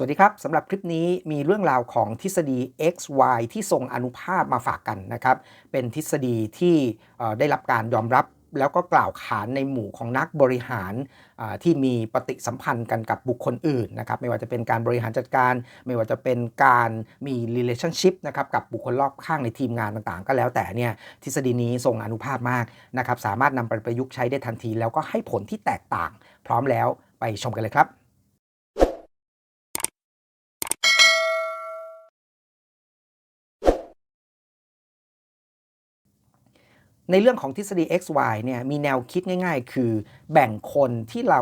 สวัสดีครับสำหรับคลิปนี้มีเรื่องราวของทฤษฎี x y ที่ทรงอนุภาพมาฝากกันนะครับ เป็นทฤษฎีที่ได้รับการยอมรับแล้วก็กล่าวขานในหมู่ของนักบริหารที่มีปฏิสัมพันธ์กันกับบุคคลอื่นนะครับ ไม่ว่าจะเป็นการบริหารจัดการ ไม่ว่าจะเป็นการมี relationship นะครับกับบุคคลรอบข้างในทีมงานต่างๆ ก็แล้วแต่เนี่ยทฤษฎีนี้ทรงอนุภาพมากนะครับ สามารถนำไปประยุกต์ใช้ได้ทันที แล้วก็ให้ผลที่แตกต่าง พร้อมแล้วไปชมกันเลยครับ ในเรื่องของทฤษฎี XY เนี่ยมีแนวคิดง่าย ๆ คือแบ่งคนที่เรา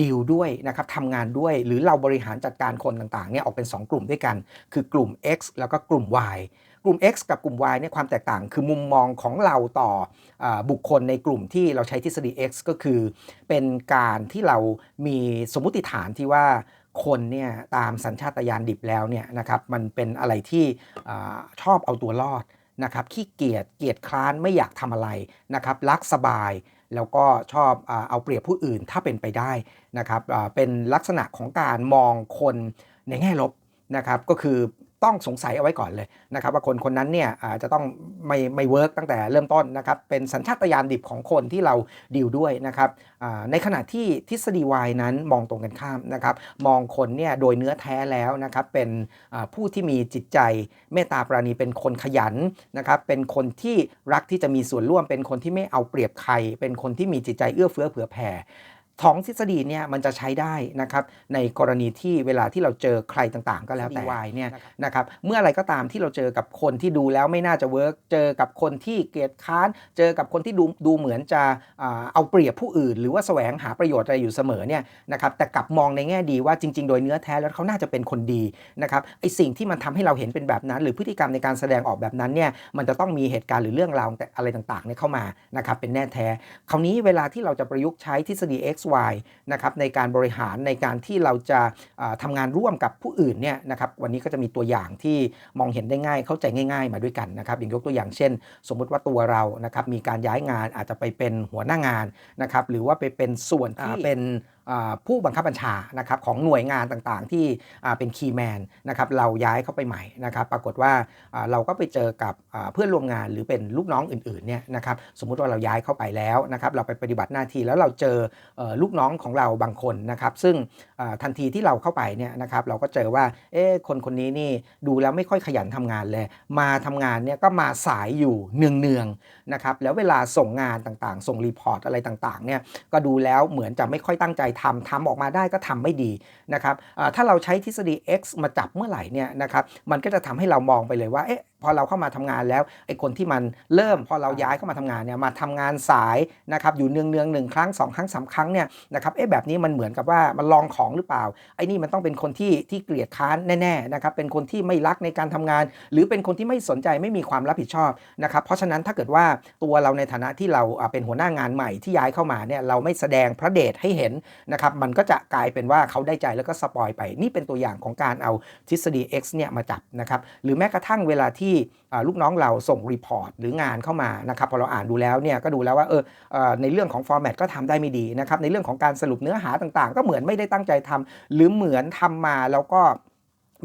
ดีลด้วยนะครับทำงานด้วยหรือเราบริหารจัดการคนต่างๆเนี่ยออกเป็น 2 กลุ่มด้วยกัน คือกลุ่ม X แล้วก็กลุ่ม Y กลุ่ม X กับกลุ่ม Y เนี่ยความแตกต่างคือมุมมองของเราต่ออบุคคลในกลุ่มที่เราใช้ทฤษฎี X ก็คือ เป็นการที่เรามีสมมุติฐานที่ว่าคนเนี่ยตามสัญชาตญาณดิบแล้วเนี่ยนะครับมันเป็นอะไรที่อชอบเอาตัวรอด นะครับขี้เกียจเกียจคร้านไม่อยากทำอะไรนะครับรักสบายแล้วก็ชอบเอาเปรียบผู้อื่นถ้าเป็นไปได้นะครับเป็นลักษณะของการมองคนในแง่ลบนะครับก็คือ ต้องสงสัยเอาไว้ก่อนเลยนะครับว่าคนคนนั้นเนี่ยอาจจะต้องไม่ไม่เวิร์กตั้งแต่เริ่มต้นนะครับเป็นสัญชาตญาณดิบของคนที่เราดีลด้วยนะครับในขณะที่ทฤษฎีวายนั้นมองตรงกันข้ามนะครับมองคนเนี่ยโดยเนื้อแท้แล้วนะครับเป็นผู้ที่มีจิตใจเมตตาปราณีเป็นคนขยันนะครับเป็นคนที่รักที่จะมีส่วนร่วม เป็นคนที่ไม่เอาเปรียบใคร เป็นคนที่มีจิตใจเอื้อเฟื้อเผื่อแผ่ ท้องทฤษฎีเนี่ยมันจะใช้ได้นะครับในกรณีที่เวลาที่เราเจอใครต่างๆ ก็แล้วแต่วายเนี่ยนะครับเมื่ออะไรก็ตามที่เราเจอกับคนที่ดูแล้วไม่น่าจะเวิร์กเจอกับคนที่เกลียดค้าน เจอกับคนที่ดูดูเหมือนจะอ่าเอาเปรียบผู้อื่น หรือว่าแสวงหาประโยชน์อะไรอยู่เสมอเนี่ยนะครับแต่กลับมองในแง่ดีว่าจริง ๆ โดยเนื้อแท้แล้วเขาน่าจะเป็นคนดีนะครับไอสิ่งที่มันทำให้เราเห็นเป็นแบบนั้น หรือพฤติกรรมในการแสดงออกแบบนั้นเนี่ยมันจะต้องมีเหตุการณ์หรือเรื่องราวอะไรต่างๆเนี่ยเข้ามานะครับเป็นแน่แท้ คราวนี้เวลาที่เราจะประยุกต์ใช้ทฤษฎี XY นะครับในการบริหารในการที่เราจะทำทำงานร่วมกับผู้อื่นเนี่ยนะครับวันนี้ก็จะมีตัวอย่างที่มองเห็นได้ง่ายเข้าใจง่าย ๆ มาด้วยกันนะครับอย่างยกตัวอย่างเช่น สมมุติว่าตัวเรานะครับมีการย้ายงานอาจจะไปเป็นหัวหน้างานนะครับหรือว่าไปเป็นส่วนที่เป็น ผู้บังคับบัญชานะครับของหน่วยงานต่างๆ ที่เป็นคีย์แมนนะครับเราย้ายเข้าไปใหม่นะครับ ปรากฏว่าเราก็ไปเจอกับเพื่อนร่วมงานหรือเป็นลูกน้องอื่นๆเนี่ยนะครับสมมุติว่าเราย้ายเข้าไปแล้วนะครับเราไปปฏิบัติหน้าที่แล้วเราเจอลูกน้องของเราบางคนนะครับ ซึ่งทันทีที่เราเข้าไปเนี่ยนะครับเราก็เจอว่าเอ๊ะคนคนนี้นี่ดูแล้วไม่ค่อยขยันทำงานเลย มาทำงานเนี่ยก็มาสายอยู่เนืองๆนะครับแล้วเวลาส่งงานต่างๆ ส่งรีพอร์ตอะไรต่างๆเนี่ยก็ดูแล้วเหมือนจะไม่ค่อยตั้งใจทำทำออกมาได้ก็ทำไม่ดีนะครับถ้าเราใช้ทฤษฎี X มาจับเมื่อไหร่เนี่ยนะครับมันก็จะทำให้เรามองไปเลยว่าเอ๊ะพอเราเข้ามาทำงานแล้วไอ้คนที่มันเริ่มพอเราย้ายเข้ามาทำงานเนี่ยมาทำงานสายนะครับอยู่เนืองเนืองๆหนึ่งครั้งสองครั้งสามครั้งเนี่ยนะครับเอ๊ะแบบนี้มันเหมือนกับว่ามันลองของหรือเปล่าไอ้นี่มันต้องเป็นคนที่ที่เกลียดค้านแน่ๆนะครับเป็นคนที่ไม่รักในการทำงาน หรือเป็นคนที่ไม่สนใจไม่มีความรับผิดชอบนะครับเพราะฉะนั้นถ้าเกิดว่าตัวเราในฐานะที่เราอ่าเป็นหัวหน้างานใหม่ที่ย้ายเข้ามาเนี่ยเราไม่แสดงพระเดชให้เห็นนะครับมันก็จะกลายเป็นว่าเขาได้ใจแล้วก็สปอยไปนี่เป็นตัวอย่างของการเอาทฤษฎี X เนี่ยมาจับนะครับหรือแม้กระทั่งเวลาที่อ่ลูกน้องเราส่งรีพอร์ตหรืองานเข้ามานะครับพอเราอ่านดูแล้วเนี่ยก็ดูแล้วว่าเออเอ่อในเรื่องของฟอร์แมตก็ทำได้ไม่ดีนะครับในเรื่องของการสรุปเนื้อหาต่างๆ ก็เหมือนไม่ได้ตั้งใจทำหรือเหมือนทำมาแล้วก็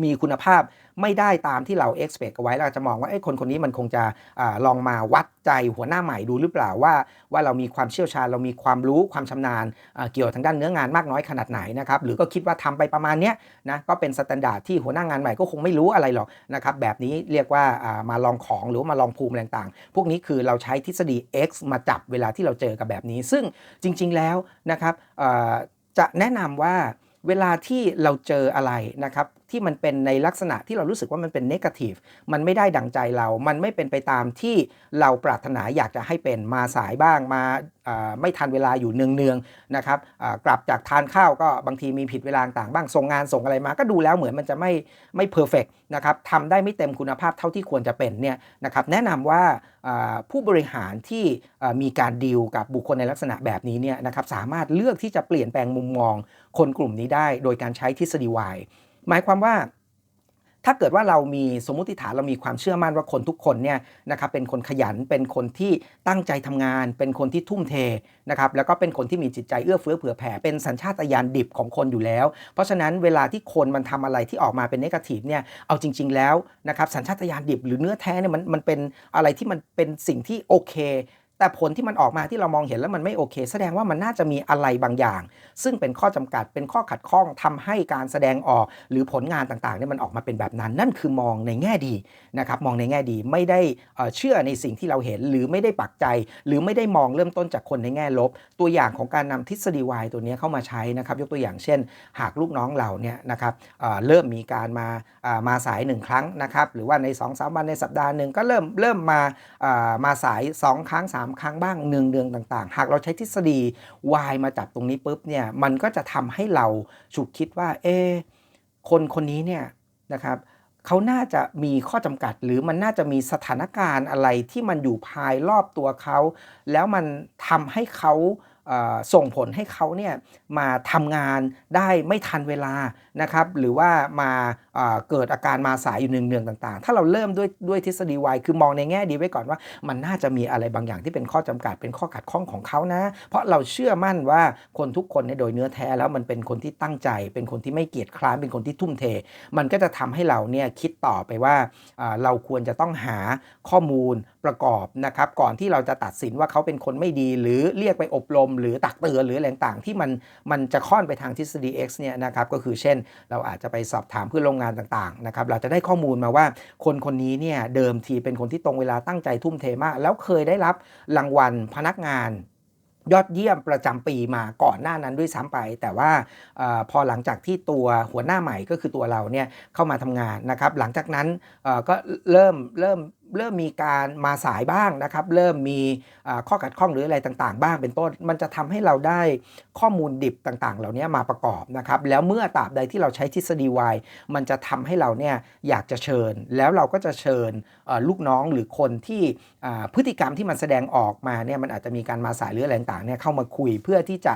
มีคุณภาพไม่ได้ตามที่เรา expect เอาไว้เราจะมองว่าไอ้คนคนนี้มันคงจะอาลองมาวัดใจหัวหน้าใหม่ดูหรือเปล่าว่าว่าเรามีความเชี่ยวชาญ เรามีความรู้ความชำนาญเกี่ยวทางด้านเนื้องานมากน้อยขนาดไหนนะครับหรือก็คิดว่าทำไปประมาณเนี้ยนะก็เป็นสแตนดาร์ดที่หัวหน้างานใหม่ก็คงไม่รู้อะไรหรอกนะครับแบบนี้เรียกว่ามาลองของหรือว่ามาลองภูมิต่างๆ พวกนี้คือเราใช้ทฤษฎี X มาจับเวลาที่เราเจอกับแบบนี้ ซึ่งจริง ๆแล้วนะครับจะแนะนำว่าเวลาที่เราเจออะไรนะครับ ที่มันเป็นในลักษณะที่เรารู้สึกว่ามันเป็นเนกาทีฟมันไม่ได้ดังใจเรา มันไม่เป็นไปตามที่เราปรารถนาอยากจะให้เป็นมาสายบ้างมาไม่ทันเวลาอยู่เนืองๆนะครับกลับจากทานข้าวก็บางทีมีผิดเวลาต่างบ้างส่งงานส่งอะไรมา ก็ดูแล้วเหมือนมันจะไม่ไม่เพอร์เฟกนะครับทำได้ไม่เต็มคุณภาพเท่าที่ควรจะเป็นเนี่ยนะครับแนะนำว่าอ่าผู้บริหารที่มีการดีลกับบุคคลในลักษณะแบบนี้เนี่ยนะครับสามารถเลือกที่จะเปลี่ยนแปลงมุมมอง คนกลุ่มนี้ได้ โดยการใช้ทฤษฎี Y หมายความว่าถ้าเกิดว่าเรามีสมมติฐานเรามีความเชื่อมั่นว่าคนทุกคนเนี่ยนะครับเป็นคนขยันเป็นคนที่ตั้งใจทำงาน เป็นคนที่ทุ่มเทนะครับแล้วก็เป็นคนที่มีจิตใจเอื้อเฟื้อเผื่อแผ่เป็นสัญชาตญาณดิบของคนอยู่แล้ว เพราะฉะนั้นเวลาที่คนมันทำอะไรที่ออกมาเป็นนกาทีฟเนี่ยเอาจริง ๆ แล้วนะครับสัญชาตญาณดิบหรือเนื้อแท้เนี่ยมันมันเป็นอะไรที่มันเป็นสิ่งที่โอเค แต่ผลที่มันออกมาที่เรามองเห็นแล้วมันไม่โอเค แสดงว่ามันน่าจะมีอะไรบางอย่าง ซึ่งเป็นข้อจำกัดเป็นข้อขัดข้องทำให้การแสดงออก หรือผลงานต่างๆเนี่ยมันออกมาเป็นแบบนั้น นั่นคือมองในแง่ดีนะครับมองในแง่ดีไม่ได้เชื่อในสิ่งที่เราเห็นหรือไม่ได้ปักใจ หรือไม่ได้มองเริ่มต้นจากคนในแง่ลบ ตัวอย่างของการนำทฤษฎีวายตัวนี้เข้ามาใช้นะครับยกตัวอย่างเช่น หากลูกน้องเราเนี่ยนะครับเเริ่มมีการมามาสายหนึ่งครั้งนะครับหรือว่าใน2อสวันในสัปดาห์หนึ่งก็เริ่มเริ่มมาอ่ามาสาย 2 ครั้ง 3ครั้งบ้างเนืองเดืองต่างๆ หากเราใช้ทฤษฎี Y มาจับตรงนี้ปุ๊บเนี่ยมันก็จะทำให้เราฉุกคิดว่าเอคนคนนี้เนี่ยนะครับเขาน่าจะมีข้อจำกัด หรือมันน่าจะมีสถานการณ์อะไรที่มันอยู่ภายรอบตัวเขา แล้วมันทำให้เขา ส่งผลให้เขาเนี่ยมาทำงานได้ไม่ทันเวลานะครับหรือว่ามาเกิดอาการมาสายอยู่เนืองๆต่างๆ ถ้าเราเริ่มด้วยด้วยทฤษฎี Y คือมองในแง่ดีไว้ก่อนว่า มันน่าจะมีอะไรบางอย่างที่เป็นข้อจำกัดเป็นข้อขัดข้องของเขานะ เพราะเราเชื่อมั่นว่าคนทุกคนเนี่ยโดยเนื้อแท้แล้วมันเป็นคนที่ตั้งใจ เป็นคนที่ไม่เกียจคร้านเป็นคนที่ทุ่มเท มันก็จะทำให้เราเนี่ยคิดต่อไปว่าเราควรจะต้องหาข้อมูลประกอบนะครับก่อนที่เราจะตัดสินว่าเขาเป็นคนไม่ดีหรือเรียกไปอบรมหรือตักเตือนหรืออะไรต่างๆ ที่มันมันจะค่อนไปทางทฤษฎี X เนี่ยนะครับก็คือเช่น เราอาจจะไปสอบถามเพื่อนโรงงานต่างๆนะครับเราจะได้ข้อมูลมาว่าคนคนนี้เนี่ยเดิมทีเป็นคนที่ตรงเวลาตั้งใจทุ่มเทมาก แล้วเคยได้รับรางวัลพนักงานยอดเยี่ยมประจำปีมาก่อนหน้านั้นด้วยซ้ำไป แต่ว่าอพอหลังจากที่ตัวหัวหน้าใหม่ก็คือตัวเราเนี่ยเข้ามาทำงานนะครับ หลังจากนั้นก็เริ่มเริ่ม เริ่มมีการมาสายบ้างนะครับ เริ่มมีข้อขัดข้องหรืออะไรต่างๆ บ้างเป็นต้น มันจะทำให้เราได้ข้อมูลดิบต่างๆ เหล่านี้มาประกอบนะครับ แล้วเมื่อตราบใดที่เราใช้ทฤษฎี Y มันจะทำให้เราเนี่ยอยากจะเชิญ แล้วเราก็จะเชิญลูกน้องหรือคนที่พฤติกรรมที่มันแสดงออกมาเนี่ยมันอาจจะมีการมาสายหรืออะไรต่างๆเนี่ยเข้ามาคุยเพื่อที่จะ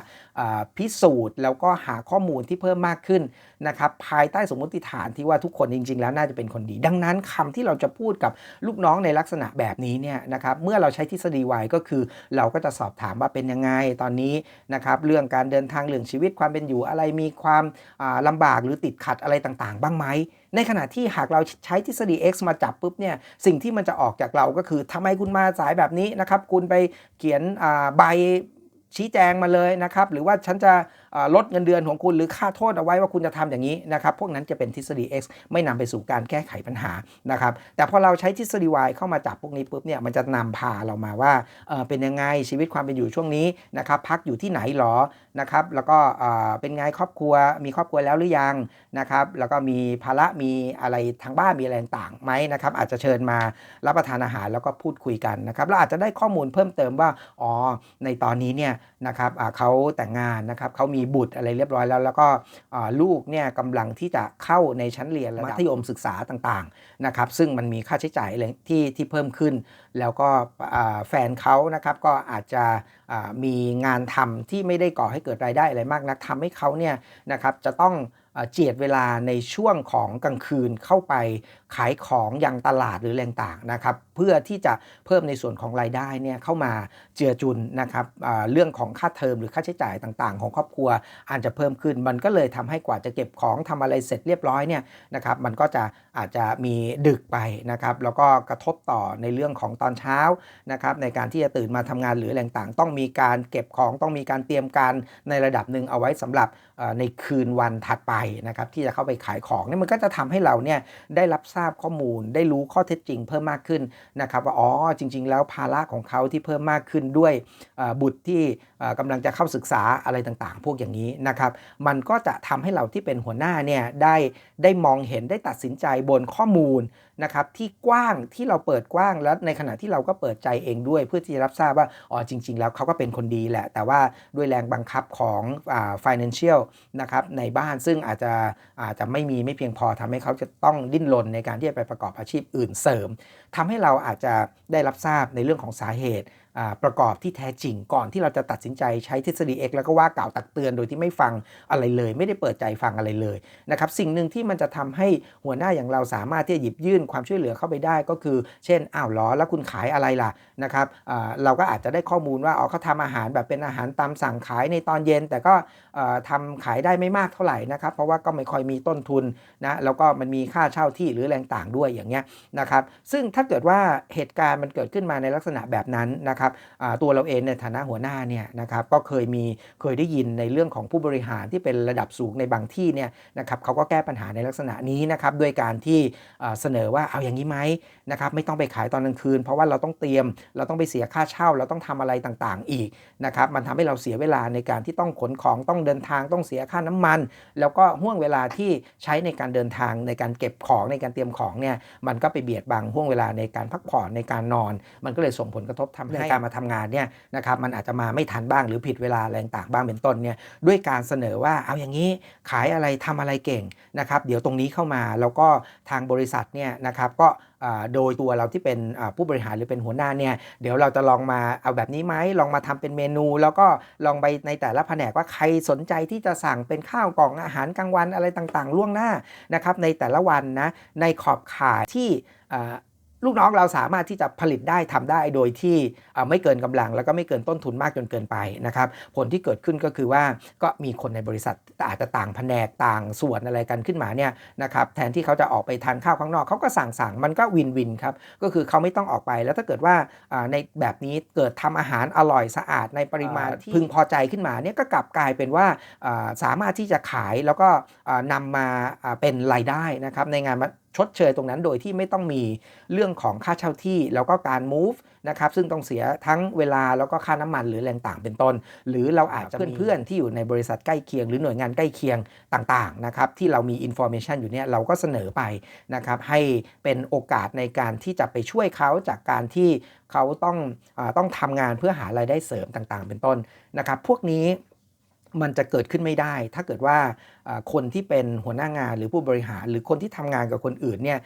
พิสูจน์ แล้วก็หาข้อมูลที่เพิ่มมากขึ้นนะครับภายใต้สมมติฐานที่ว่าทุกคนจริง ๆ แล้วน่าจะเป็นคนดี ดังนั้นคำที่เราจะพูดกับลูกน้องท้องในลักษณะแบบนี้เนี่ยนะครับเมื่อเราใช้ทฤษฎี Y ก็คือ เราก็จะสอบถามว่าเป็นยังไงตอนนี้นะครับเรื่องการเดินทางเรื่องชีวิตความเป็นอยู่อะไรมีความาลำบากหรือติดขัดอะไรต่างๆ บ้างไหมในขณะที่หากเราใช้ทฤษฎี X มาจับปุ๊บเนี่ยสิ่งที่มันจะออกจากเราก็คือทำไมคุณมาสายแบบนี้นะครับ คุณไปเขียนใบชี้แจงมาเลยนะครับ หรือว่าฉันจะลดเงินเดือนของคุณหรือค่าโทษเอาไว้ว่าคุณจะทำอย่างนี้นะครับพวกนั้นจะเป็นทฤษฎี X ไม่นำไปสู่การแก้ไขปัญหานะครับแต่พอเราใช้ทฤษฎี Y เข้ามาจับพวกนี้ปุ๊บเนี่ยมันจะนำพาเรามาว่าเเป็นยังไงชีวิตความเป็นอยู่ช่วงนี้นะครับพักอยู่ที่ไหนหรอนะครับแล้วก็เป็นไงครอบครัวมีครอบครัวแล้วหรือยังนะครับแล้วก็มีภาระมีอะไรทางบ้านมีอะไรต่างไหมนะครับอาจจะเชิญมารับประทานอาหารแล้วก็พูดคุยกันนะครับแล้วอาจจะได้ข้อมูลเพิ่มเติมว่าอ๋อในตอนนี้เนี่ยนะครับเขาแต่งงานนะครับเขามีีบุตรอะไรเรียบร้อยแล้ว แล้วก็ลูกเนี่ยกำลังที่จะเข้าในชั้นเรียนระดับมัธยมศึกษาต่างๆนะครับซึ่งมันมีค่าใช้จ่ายอะไรที่ที่เพิ่มขึ้น แล้วก็แฟนเขานะครับก็อาจจะมีงานทำที่ไม่ได้ก่อให้เกิดรายได้อะไรมากนักทำให้เขาเนี่ยนะครับจะต้องเจียดเวลาในช่วงของกลางคืนเข้าไปขายของยังตลาดหรือแรงต่างนะครับ เพื่อที่จะเพิ่มในส่วนของรายได้เนี่ยเข้ามาเจือจุนนะครับเรื่องของค่าเทอมหรือค่าใช้จ่ายต่างๆ ของครอบครัวอาจจะเพิ่มขึ้น มันก็เลยทำให้กว่าจะเก็บของทำอะไรเสร็จเรียบร้อยเนี่ยนะครับมันก็จะอาจจะมีดึกไปนะครับแล้วก็กระทบต่อในเรื่องของตอนเช้านะครับในการที่จะตื่นมาทำงานหรืออะไรต่างต้องมีการเก็บของต้องมีการเตรียมการในระดับหนึ่งเอาไว้สำหรับในคืนวันถัดไปนะครับที่จะเข้าไปขายของเนี่ยมันก็จะทำให้เราเนี่ยได้รับทราบข้อมูล ได้รู้ข้อเท็จจริงเพิ่มมากขึ้นนะครับว่าอ๋อจริง ๆ แล้วภาระของเขาที่เพิ่มมากขึ้นด้วยบุตรที่เอ่อกำลังจะเข้าศึกษาอะไรต่างๆ พวกอย่างนี้นะครับ มันก็จะทำให้เราที่เป็นหัวหน้าเนี่ยได้ได้มองเห็นได้ตัดสินใจบนข้อมูล นะครับที่กว้างที่เราเปิดกว้างแล้วในขณะที่เราก็เปิดใจเองด้วย เพื่อที่จะรับทราบว่าอ๋อจริง ๆ แล้วเขาก็เป็นคนดีแหละ แต่ว่าด้วยแรงบังคับของอ่า financial นะครับในบ้านซึ่งอาจจะอาจจะไม่มีไม่เพียงพอทำให้เขาจะต้องดิ้นรนในการที่จะไปประกอบอาชีพอื่นเสริมทำให้เราอาจจะได้รับทราบในเรื่องของสาเหตุ ประกอบที่แท้จริง ก่อนที่เราจะตัดสินใจใช้ทฤษฎี X แล้วก็ว่ากล่าวตักเตือนโดยที่ไม่ฟังอะไรเลย ไม่ได้เปิดใจฟังอะไรเลยนะครับสิ่งหนึ่งที่มันจะทำให้หัวหน้าอย่างเราสามารถที่จะหยิบยื่นความช่วยเหลือเข้าไปได้ก็คือ เช่นอ้าวเหรอแล้วคุณขายอะไรล่ะนะครับเราก็อาจจะได้ข้อมูลว่าอ๋อเขาทำอาหารแบบเป็นอาหารตามสั่งขายในตอนเย็น แต่ก็เอ่อทำขายได้ไม่มากเท่าไหร่นะครับ เพราะว่าก็ไม่ค่อยมีต้นทุนนะแล้วก็มันมีค่าเช่าที่หรือแรงต่างด้วยอย่างเงี้ยนะครับซึ่งถ้าเกิดว่าเหตุการณ์มันเกิดขึ้นมาในลักษณะแบบนั้นนะครับอ่าตัวเราเองในฐานะหัวหน้าเนี่ยนะครับก็เคยมีเคยได้ยินในเรื่องของผู้บริหารที่เป็นระดับสูงในบางที่เนี่ยนะครับเขาก็แก้ปัญหาในลักษณะนี้นะครับด้วยการที่เสนอว่าเอาอย่างนี้ไหมนะครับไม่ต้องไปขายตอนกลางคืน เพราะว่าเราต้องเตรียมเราต้องไปเสียค่าเช่า เราต้องทำอะไรต่างๆ อีกนะครับมันทำให้เราเสียเวลาในการที่ต้องขนของต้องเดินทางต้องเสียค่าน้ำมัน แล้วก็ห่วงเวลาที่ใช้ในการเดินทางในการเก็บของในการเตรียมของเนี่ยมันก็ไปเบียดบังห่วงเวลาในการพักผ่อนในการนอน มันก็เลยส่งผลกระทบทำให้การมาทำงานเนี่ยนะครับมันอาจจะมาไม่ทันบ้างหรือผิดเวลาอะไรต่างบ้างเป็นต้นเนี่ยด้วยการเสนอว่าเอาอย่างนี้ขายอะไรทำอะไรเก่งนะครับเดี๋ยวตรงนี้เข้ามาแล้วก็ทางบริษัทเนี่ยนะครับก็โดยตัวเราที่เป็นผู้บริหารหรือเป็นหัวหน้าเนี่ยเดี๋ยวเราจะลองมาเอาแบบนี้ไหมลองมาทำเป็นเมนู แล้วก็ลองไปในแต่ละแผนกว่าใครสนใจที่จะสั่งเป็นข้าวกล่องอาหารกลางวันอะไรต่างๆ ล่วงหน้านะครับในแต่ละวันนะในขอบข่ายที่ ลูกน้องเราสามารถที่จะผลิตได้ทำได้โดยที่อ่าไม่เกินกำลัง แล้วก็ไม่เกินต้นทุนมากจนเกินไปนะครับผลที่เกิดขึ้นก็คือว่าก็มีคนในบริษัทอาจจะต่างแผนกต่างส่วนอะไรกันขึ้นมาเนี่ยนะครับแทนที่เขาจะออกไปทานข้าวข้างนอกเขาก็สั่งสั่งมันก็วินวินครับก็คือเขาไม่ต้องออกไปแล้วถ้าเกิดว่าอ่าในแบบนี้เกิดทำอาหารอร่อยสะอาดในปริมาณที่พึงพอใจขึ้นมาเนี่ยก็กลับกลายเป็นว่าอ่าสามารถที่จะขายแล้วก็อ่านำมาอ่าเป็นรายได้นะครับในงานมา ชดเชยตรงนั้นโดยที่ไม่ต้องมีเรื่องของค่าเช่าที่ แล้วก็การ move นะครับซึ่งต้องเสียทั้งเวลาแล้วก็ค่าน้ำมันหรือแรงต่างเป็นต้น หรือเราอาจจะเพื่อนๆที่อยู่ในบริษัทใกล้เคียง หรือหน่วยงานใกล้เคียงต่างๆนะครับที่เรามี information อยู่เนี่ยเราก็เสนอไปนะครับให้เป็นโอกาสในการที่จะไปช่วยเขาจากการที่เขาต้องอาต้องทำงานเพื่อหารายได้เสริมต่างๆ เป็นต้นนะครับพวกนี้มันจะเกิดขึ้นไม่ได้ ถ้าเกิดว่าอ่า คนที่เป็นหัวหน้างานหรือผู้บริหาร หรือคนที่ทำงานกับคนอื่นเนี่ย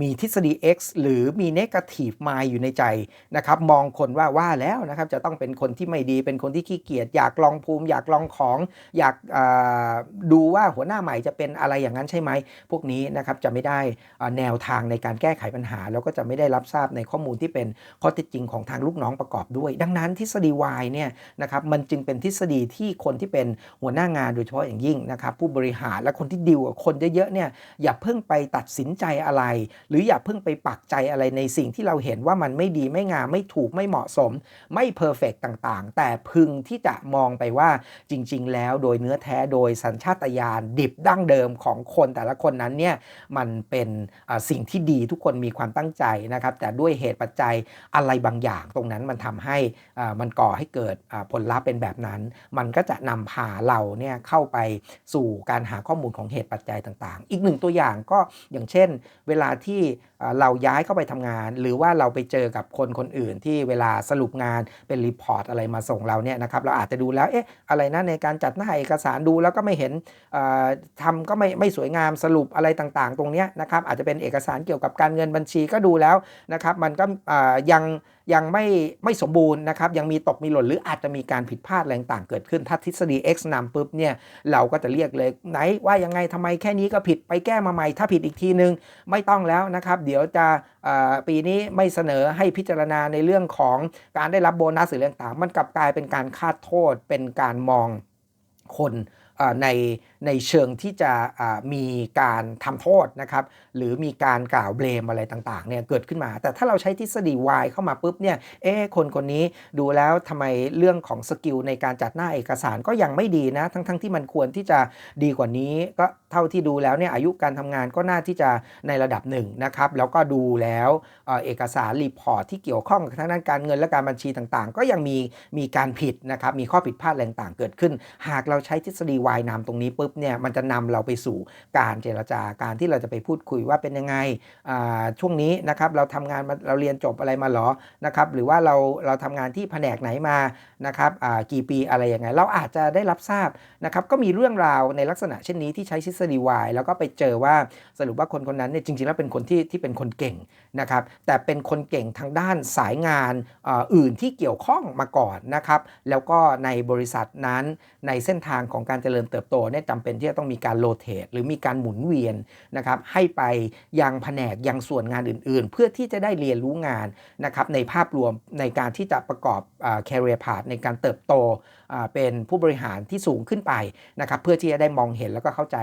มีทฤษฎี X หรือมี negative mind อยู่ในใจนะครับมองคนว่าว่าแล้วนะครับจะต้องเป็นคนที่ไม่ดีเป็นคนที่ขี้เกียจอยากลองภูมิ อยากลองของอยากดูว่าหัวหน้าใหม่จะเป็นอะไรอย่างนั้นใช่ไหม พวกนี้นะครับจะไม่ได้แนวทางในการแก้ไขปัญหา แล้วก็จะไม่ได้รับทราบในข้อมูลที่เป็นข้อเท็จจริงของทางลูกน้องประกอบด้วย ดังนั้นทฤษฎี Y เนี่ยนะครับมันจึงเป็นทฤษฎีที่คนที่เป็นหัวหน้างานโดยเฉพาะอย่างยิ่งนะครับผู้บริหารและคนที่ดิวกับคนเยอะๆเนี่ยอย่าเพิ่งไปตัดสินใจอะไร หรืออย่าเพิ่งไปปักใจอะไรในสิ่งที่เราเห็นว่ามันไม่ดีไม่งามไม่ถูกไม่เหมาะสม ไม่เพอร์เฟกต่างๆ แต่พึงที่จะมองไปว่าจริง ๆ แล้วโดยเนื้อแท้โดยสัญชาตญาณดิบดั้งเดิมของคนแต่ละคนนั้นเนี่ยมันเป็นสิ่งที่ดีทุกคนมีความตั้งใจนะครับ แต่ด้วยเหตุปัจจัยอะไรบางอย่างตรงนั้นมันทำให้มันก่อให้เกิดผลลัพธ์เป็นแบบนั้น มันก็จะนำพาเราเนี่ยเข้าไปสู่การการหาข้อมูลของเหตุปัจจัยต่างๆ อีกหนึ่งตัวอย่างก็อย่างเช่น เวลาที่เราย้ายเข้าไปทำงาน หรือว่าเราไปเจอกับคนคนอื่นที่เวลาสรุปงานเป็นรีพอร์ตอะไรมาส่งเราเนี่ยนะครับเราอาจจะดูแล้วเอ๊ะอะไรนะในการจัดหน้าเอกสารดูแล้วก็ไม่เห็นเอ่อทำก็ไม่ไม่สวยงามสรุปอะไรต่างๆ ตรงเนี้ยนะครับอาจจะเป็นเอกสารเกี่ยวกับการเงินบัญชีก็ดูแล้วนะครับมันก็ยังยังไม่ไม่สมบูรณ์นะครับยังมีตกมีหล่นหรืออาจจะมีการผิดพลาดอะไรต่างๆเกิดขึ้น ถ้าทฤษฎี X นำปุ๊บเนี่ยเราก็จะเรียกเลยไหนว่ายังไงทำไมแค่นี้ก็ผิดไปแก้มาใหม่ถ้าผิดอีกทีนึงไม่ต้องแล้วนะครับเดี๋ยวจะปีนี้ไม่เสนอให้พิจารณาในเรื่องของการได้รับโบนัสหรือเรื่องต่างมันกลับกลายเป็นการคาดโทษเป็นการมองคน ในในเชิงที่จะมีการทำโทษนะครับหรือมีการกล่าวเบลมอะไรต่างๆเนี่ยเกิดขึ้นมา แต่ถ้าเราใช้ทฤษฎี Y เข้ามาปุ๊บเนี่ยเอ๊คนคนนี้ดูแล้วทำไมเรื่องของสกิลในการจัดหน้าเอกสารก็ยังไม่ดีนะทั้งๆทที่มันควรที่จะดีกว่านี้ ก็เท่าที่ดูแล้วเนี่ยอายุการทำงานก็น่าที่จะในระดับหนึ่งนะครับแล้วก็ดูแล้วเอ่อเอกสารรีพอร์ตที่เกี่ยวข้องกับทางด้านการเงินและการบัญชีต่างๆ ก็ยังมีมีการผิดนะครับมีข้อผิดพลาดอะไรต่างเกิดขึ้น หากเราใช้ทฤษฎี Y นำตรงนี้ปุ๊บเนี่ยมันจะนำเราไปสู่การเจรจาการที่เราจะไปพูดคุยว่าเป็นยังไงช่วงนี้นะครับเราทำงานมาเราเรียนจบอะไรมาหรอนะครับหรือว่าเราเราทำงานที่แผนกไหนมานะครับกี่ปีอะไรยังไง เราอาจจะได้รับทราบนะครับก็มีเรื่องราวในลักษณะเช่นนี้ที่ใช้ทฤษฎี Y แล้วก็ไปเจอว่าสรุปว่าคนคนนั้นเนี่ยจริงๆแล้วเป็นคนที่ที่เป็นคนเก่งนะครับแต่เป็นคนเก่งทางด้านสายงานอื่นที่เกี่ยวข้องมาก่อนนะครับแล้วก็ในบริษัทนั้นในเส้นทางของการเจริญเติบโตเนี่ยจำเป็นที่จะต้องมีการโรเตทหรือมีการหมุนเวียนนะครับให้ไปยังแผนกยังส่วนงานอื่น ๆ เพื่อที่จะได้เรียนรู้งานนะครับในภาพรวมในการที่จะประกอบ career path ในการเติบโตเป็นผู้บริหารที่สูงขึ้นไปนะครับเพื่อที่จะได้มองเห็นแล้วก็เข้าใจ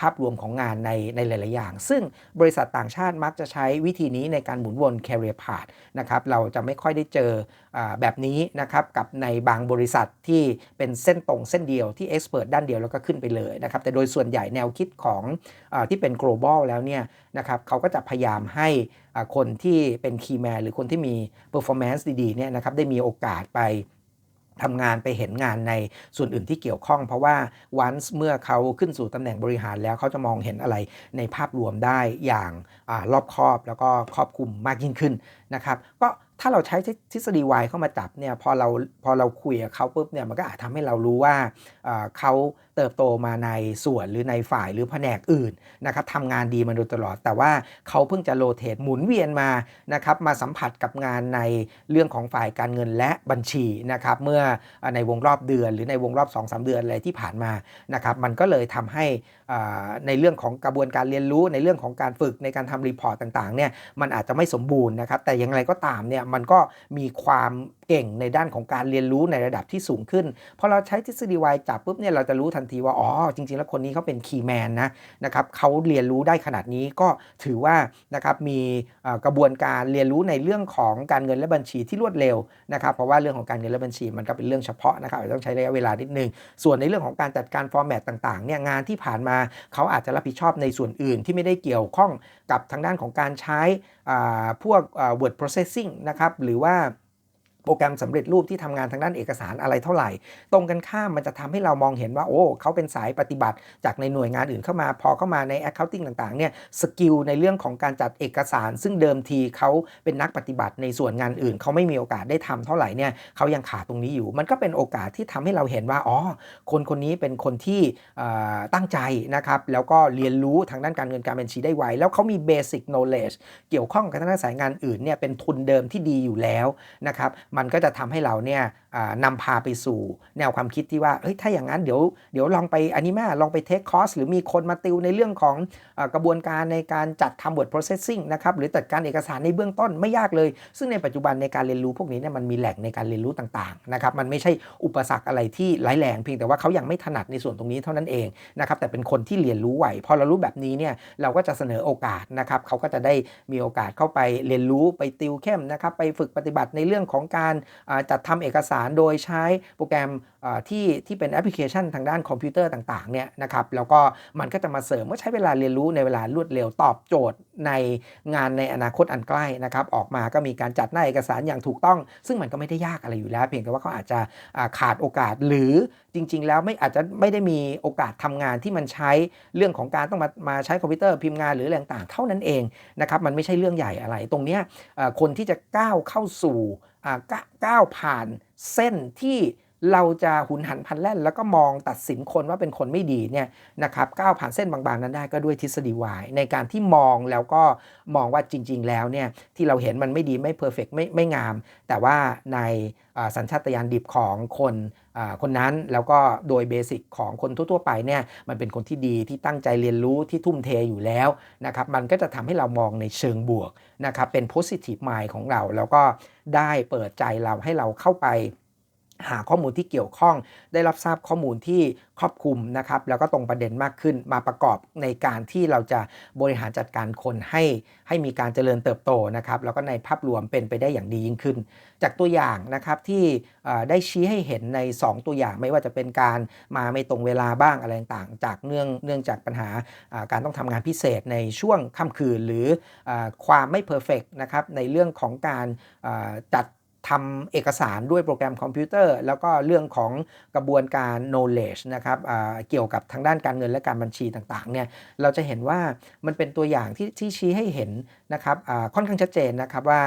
ภาพรวมของงานในในหลาย ๆ อย่าง ซึ่งบริษัทต่างชาติมักจะใช้วิธีนี้ในการหมุนวน career path นะครับเราจะไม่ค่อยได้เจออแบบนี้นะครับกับในบางบริษัทที่เป็นเส้นตรงเส้นเดียวที่ expert ด้านเดียวแล้วก็ขึ้นไปเลยนะครับแต่โดยส่วนใหญ่แนวคิดของอที่เป็น global แล้วเนี่ยนะครับเขาก็จะพยายามให้คนที่เป็น key man หรือคนที่มี performance ดีๆเนี่ยนะครับได้มีโอกาสไปทำงานไปเห็นงานในส่วนอื่นที่เกี่ยวข้อง เพราะว่าวันเมื่อเขาขึ้นสู่ตำแหน่งบริหารแล้วเขาจะมองเห็นอะไรในภาพรวมได้อย่างอรอบคอบแล้วก็ครอบคลุมมากยิ่งขึ้นนะครับ ก็ ถ้าเราใช้ทฤษฎี Y เข้ามาจับเนี่ยพอเราพอเราคุยกับเขาปุ๊บเนี่ยมันก็อาจทำให้เรารู้ว่าเขา เติบโตมาในส่วนหรือในฝ่ายหรือแผนกอื่นนะครับทำงานดีมาโดยตลอด แต่ว่าเขาเพิ่งจะโรเตทหมุนเวียนมานะครับมาสัมผัสกับงานในเรื่องของฝ่ายการเงินและบัญชีนะครับเมื่อในวงรอบเดือน หรือในวงรอบ2-3เดือนอะไรที่ผ่านมานะครับมันก็เลยทำให้ในเรื่องของกระบวนการเรียนรู้ในเรื่องของการฝึกในการทำรีพอร์ตต่างๆเนี่ยมันอาจจะไม่สมบูรณ์นะครับแต่อย่างไรก็ตามเนี่ยมันก็มีความเก่งในด้านของการเรียนรู้ในระดับที่สูงขึ้นพอเราใช้ทฤษฎีวายจับปุ๊บเนี่ยเราจะรู้ทันทีว่าอ๋อจริง ๆ แล้วคนนี้เขาเป็นคีย์แมนนะนะครับเขาเรียนรู้ได้ขนาดนี้ก็ถือว่านะครับมีกระบวนการเรียนรู้ในเรื่องของการเงินและบัญชีที่รวดเร็วนะครับเพราะว่าเรื่องของการเงินและบัญชีมันก็เป็นเรื่องเฉพาะนะครับต้องใช้ระยะเวลานิดนึงส่วนในเรื่องของการจัดการฟอร์แมตต่างๆเนี่ยงานที่ผ่านมาเขาอาจจะรับผิดชอบในส่วนอื่นที่ไม่ได้เกี่ยวข้องกับทางด้านของการใช้พวก word processing นะครับหรือว่า โปรแกรมสำเร็จรูปที่ทำงานทางด้านเอกสารอะไรเท่าไหร่ ตรงกันข้ามมันจะทำให้เรามองเห็นว่าโอ้เขาเป็นสายปฏิบัติจากในหน่วยงานอื่นเข้ามา พอเข้ามาใน accounting ต่างๆเนี่ยสกิลในเรื่องของการจัดเอกสาร ซึ่งเดิมทีเขาเป็นนักปฏิบัติในส่วนงานอื่น เขาไม่มีโอกาสได้ทำเท่าไหร่เนี่ยเขายังขาดตรงนี้อยู่ มันก็เป็นโอกาสที่ทำให้เราเห็นว่าอ๋อคนคนนี้เป็นคนที่ตั้งใจนะครับแล้วก็เรียนรู้ทางด้านการเงินการบัญชีได้ไวแล้วเขามี basic knowledge เกี่ยวข้องกับทางด้านสายงานอื่นเนี่ยเป็นทุนเดิมที่ดีอยู่แล้วนะครับมันก็จะทำให้เราเนี่ย นำพาไปสู่แนวความคิดที่ว่าเฮ้ยถ้าอย่างนั้นเดี๋ยวเดี๋ยวลองไปอันนี้แม่ลองไปเทคคอร์สหรือมีคนมาติวในเรื่องของอกระบวนการในการจัดทำ word processing นะครับหรือจัดการเอกสารในเบื้องต้นไม่ยากเลย ซึ่งในปัจจุบันในการเรียนรู้พวกนี้เนี่ยมันมีแหล่งในการเรียนรู้ต่างๆนะครับมันไม่ใช่อุปสรรคอะไรที่ร้ายแรงเพียงแต่ว่าเขายังไม่ถนัดในส่วนตรงนี้เท่านั้นเองนะครับแต่เป็นคนที่เรียนรู้ไหวพอเรารู้แบบนี้เนี่ยเราก็จะเสนอโอกาสนะครับเขาก็จะได้มีโอกาสเข้าไปเรียนรู้ไปติวเข้มนะครับไปฝึกปฏิบัติในเรื่องของการจัดทำเอกสารโดยใช้โปรแกรมที่ที่เป็นแอปพลิเคชันทางด้านคอมพิวเตอร์ต่างๆเนี่ยนะครับแล้วก็มันก็จะมาเสริมก็ใช้เวลาเรียนรู้ในเวลารวดเร็วตอบโจทย์ในงานในอนาคตอันใกล้นะครับออกมาก็มีการจัดหน้าเอกสารอย่างถูกต้อง ซึ่งมันก็ไม่ได้ยากอะไรอยู่แล้ว เพียงแต่ว่าเขาอาจจะขาดโอกาสหรือจริง ๆ แล้วไม่อาจจะไม่ได้มีโอกาสทำงานที่มันใช้เรื่องของการต้องมามาใช้คอมพิวเตอร์พิมพ์งานหรืออะไรต่างๆเท่านั้นเองนะครับมันไม่ใช่เรื่องใหญ่อะไรตรงนี้คนที่จะก้าวเข้าสู่ ก้าวผ่านเส้นที่เราจะหุนหันพันแล่น แล้วก็มองตัดสินคนว่าเป็นคนไม่ดีเนี่ยนะครับก้าวผ่านเส้นบางๆนั้นได้ก็ด้วยทฤษฎีวายในการที่มองแล้วก็มองว่าจริง ๆ แล้วเนี่ยที่เราเห็นมันไม่ดีไม่เพอร์เฟกไม่ไม่งาม แต่ว่าในสัญชาตญาณดิบของคน คนนั้นแล้วก็โดยเบสิกของคนทั่วๆไปเนี่ยมันเป็นคนที่ดีที่ตั้งใจเรียนรู้ที่ทุ่มเทอยู่แล้วนะครับมันก็จะทำให้เรามองในเชิงบวกนะครับเป็น positive mind ของเรา แล้วก็ได้เปิดใจเราให้เราเข้าไป หาข้อมูลที่เกี่ยวข้อง ได้รับทราบข้อมูลที่ครอบคลุมนะครับ แล้วก็ตรงประเด็นมากขึ้นมาประกอบในการที่เราจะบริหารจัดการคนให้ให้มีการเจริญเติบโตนะครับ แล้วก็ในภาพรวมเป็นไปได้อย่างดียิ่งขึ้น จากตัวอย่างนะครับที่ได้ชี้ให้เห็นใน 2 ตัวอย่างไม่ว่าจะเป็นการมาไม่ตรงเวลาบ้างอะไรต่างจากเนื่องเนื่องจากปัญหาการต้องทำงานพิเศษในช่วงค่ำคืน หรือความไม่เพอร์เฟกนะครับในเรื่องของการจัด ทำเอกสารด้วยโปรแกรมคอมพิวเตอร์ แล้วก็เรื่องของกระบวนการ knowledge นะครับเกี่ยวกับทางด้านการเงินและการบัญชีต่างๆเนี่ยเราจะเห็นว่ามันเป็นตัวอย่างที่ที่ชี้ให้เห็นนะครับค่อนข้างชัดเจนนะครับว่า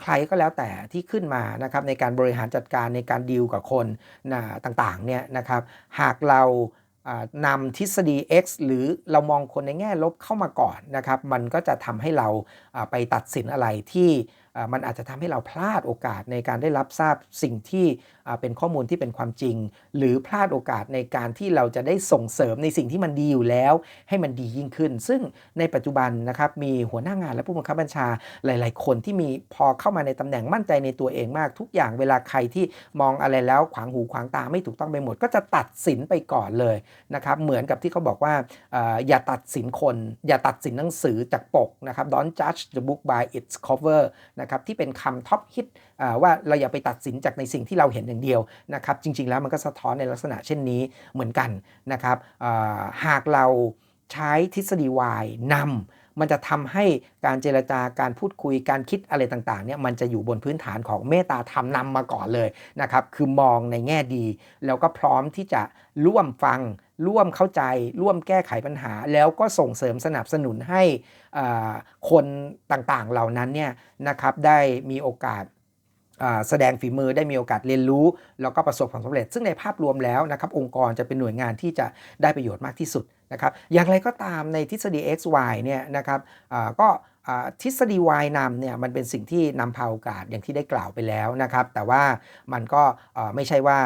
ใครก็แล้วแต่ที่ขึ้นมานะครับในการบริหารจัดการในการดีลกับคนต่างๆเนี่ยนะครับหากเรานำทฤษฎี X หรือเรามองคนในแง่ลบเข้ามาก่อนนะครับ มันก็จะทำให้เราไปตัดสินอะไรที่ มันอาจจะทำให้เราพลาดโอกาสในการได้รับทราบสิ่งที่เป็นข้อมูลที่เป็นความจริง หรือพลาดโอกาสในการที่เราจะได้ส่งเสริมในสิ่งที่มันดีอยู่แล้ว ให้มันดียิ่งขึ้น ซึ่งในปัจจุบันนะครับมีหัวหน้างานและผู้บังคับบัญชาหลาย ๆ คนที่มีพอเข้ามาในตำแหน่งมั่นใจในตัวเองมาก ทุกอย่างเวลาใครที่มองอะไรแล้วขวางหูขวางตาไม่ถูกต้องไปหมด ก็จะตัดสินไปก่อนเลยนะครับเหมือนกับที่เขาบอกว่าอย่าตัดสินคน อย่าตัดสินหนังสือจากปกนะครับ don't judge the book by its cover นะครับที่เป็นคำท็อปฮิตว่าเราอย่าไปตัดสินจากในสิ่งที่เราเห็นอย่างเดียวนะครับจริง ๆ แล้วมันก็สะท้อนในลักษณะเช่นนี้เหมือนกันนะครับหากเราใช้ทฤษฎี Y นำมันจะทำให้การเจรจาการพูดคุยการคิดอะไรต่างๆเนี่ยมันจะอยู่บนพื้นฐานของเมตตาธรรมนำมาก่อนเลยนะครับคือมองในแง่ดี แล้วก็พร้อมที่จะร่วมฟัง ร่วมเข้าใจ ร่วมแก้ไขปัญหา แล้วก็ส่งเสริมสนับสนุนให้คนต่างๆเหล่านั้นเนี่ยนะครับได้มีโอกาส แสดงฝีมือได้มีโอกาสเรียนรู้ แล้วก็ประสบความสำเร็จ ซึ่งในภาพรวมแล้วนะครับองค์กรจะเป็นหน่วยงานที่จะได้ประโยชน์มากที่สุดนะครับอย่างไรก็ตามในทฤษฎี XY เนี่ยนะครับก็ทฤษฎี Y นำเนี่ยมันเป็นสิ่งที่นำพาโอกาสอย่างที่ได้กล่าวไปแล้วนะครับ แต่ว่ามันก็ไม่ใช่ว่า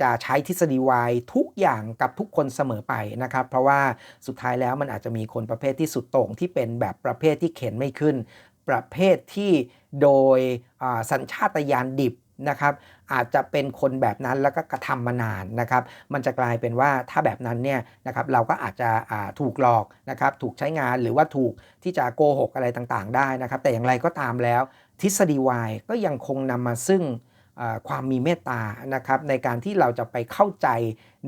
จะใช้ทฤษฎี Y ทุกอย่างกับทุกคนเสมอไปนะครับ เพราะว่าสุดท้ายแล้วมันอาจจะมีคนประเภทที่สุดโต่งที่เป็นแบบประเภทที่เข็นไม่ขึ้น ประเภทที่โดยสัญชาตญาณดิบนะครับอาจจะเป็นคนแบบนั้นแล้วก็กระทำมานานนะครับมันจะกลายเป็นว่าถ้าแบบนั้นเนี่ยนะครับเราก็อาจจะถูกหลอกนะครับถูกใช้งานหรือว่าถูกที่จะโกหกอะไรต่างๆ ได้นะครับแต่อย่างไรก็ตามแล้วทฤษฎีวายก็ยังคงนำมาซึ่ง ความมีเมตตานะครับในการที่เราจะไปเข้าใจ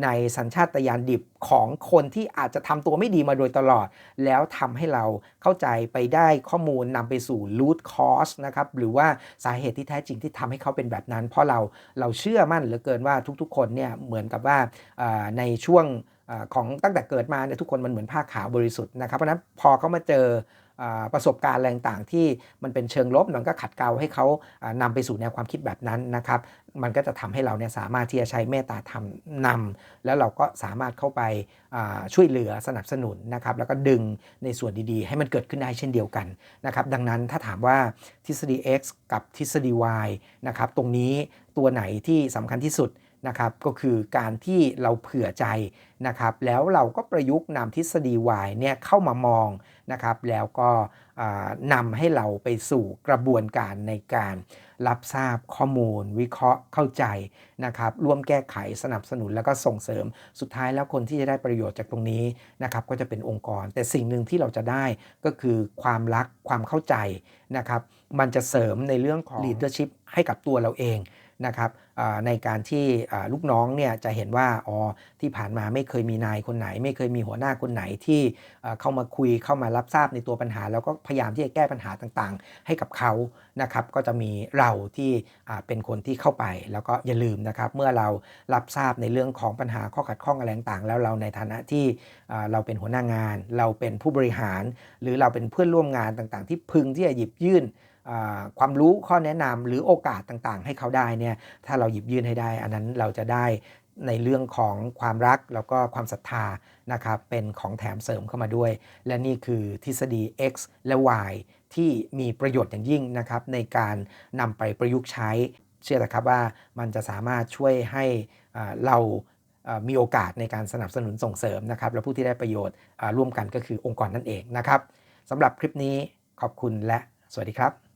ในสัญชาตญาณดิบของคนที่อาจจะทำตัวไม่ดีมาโดยตลอด แล้วทำให้เราเข้าใจไปได้ข้อมูลนำไปสู่ root cause นะครับหรือว่าสาเหตุที่แท้จริงที่ทำให้เขาเป็นแบบนั้น เพราะเราเราเชื่อมั่นเหลือเกินว่าทุกๆ คนเนี่ยเหมือนกับว่าในช่วงของตั้งแต่เกิดมาเนี่ยทุกคนมันเหมือนผ้าขาวบริสุทธิ์นะครับเพราะนั้นพอเขามาเจอ ประสบการณ์แรงต่างที่มันเป็นเชิงลบมันก็ขัดเกลาให้เขานำไปสู่แนวความคิดแบบนั้นนะครับ มันก็จะทำให้เราเนี่ยสามารถที่จะใช้เมตตาธรรมนำแล้วเราก็สามารถเข้าไปช่วยเหลือสนับสนุนนะครับ แล้วก็ดึงในส่วนดีๆ ให้มันเกิดขึ้นได้เช่นเดียวกันนะครับ ดังนั้นถ้าถามว่าทฤษฎี X กับทฤษฎี Y นะครับ ตรงนี้ตัวไหนที่สำคัญที่สุด นะครับก็คือการที่เราเผื่อใจนะครับแล้วเราก็ประยุกต์นำทฤษฎี Y เนี่ยเข้ามามองนะครับแล้วก็นำให้เราไปสู่กระบวนการในการรับทราบข้อมูล วิเคราะห์เข้าใจนะครับร่วมแก้ไขสนับสนุนแล้วก็ส่งเสริมสุดท้ายแล้วคนที่จะได้ประโยชน์จากตรงนี้นะครับก็จะเป็นองค์กร แต่สิ่งหนึ่งที่เราจะได้ก็คือความรักความเข้าใจนะครับมันจะเสริมในเรื่องของ leadership ให้กับตัวเราเอง นะครับในการที่ลูกน้องเนี่ยจะเห็นว่าอ๋อที่ผ่านมาไม่เคยมีนายคนไหน ไม่เคยมีหัวหน้าคนไหนที่เข้ามาคุยเข้ามารับทราบในตัวปัญหา แล้วก็พยายามที่จะแก้ปัญหาต่างๆ ให้กับเขานะครับก็จะมีเราที่เป็นคนที่เข้าไป แล้วก็อย่าลืมนะครับเมื่อเรารับทราบในเรื่องของปัญหาข้อขัดข้องอะไรต่างๆแล้วเราในฐานะที่เราเป็นหัวหน้างาน เราเป็นผู้บริหาร หรือเราเป็นเพื่อนร่วมงานต่างๆ ที่พึงที่จะหยิบยื่น ความรู้ข้อแนะนำหรือโอกาสต่างๆ ให้เขาได้เนี่ยถ้าเราหยิบยื่นให้ได้ อันนั้นเราจะได้ในเรื่องของความรักแล้วก็ความศรัทธานะครับเป็นของแถมเสริมเข้ามาด้วย และนี่คือทฤษฎี X และ Y ที่มีประโยชน์อย่างยิ่งนะครับในการนำไปประยุกต์ใช้ เชื่อนะครับว่ามันจะสามารถช่วยให้เรามีโอกาสในการสนับสนุนส่งเสริมนะครับ และผู้ที่ได้ประโยชน์ร่วมกันก็คือองค์กรนั่นเองนะครับสำหรับคลิปนี้ขอบคุณและสวัสดีครับ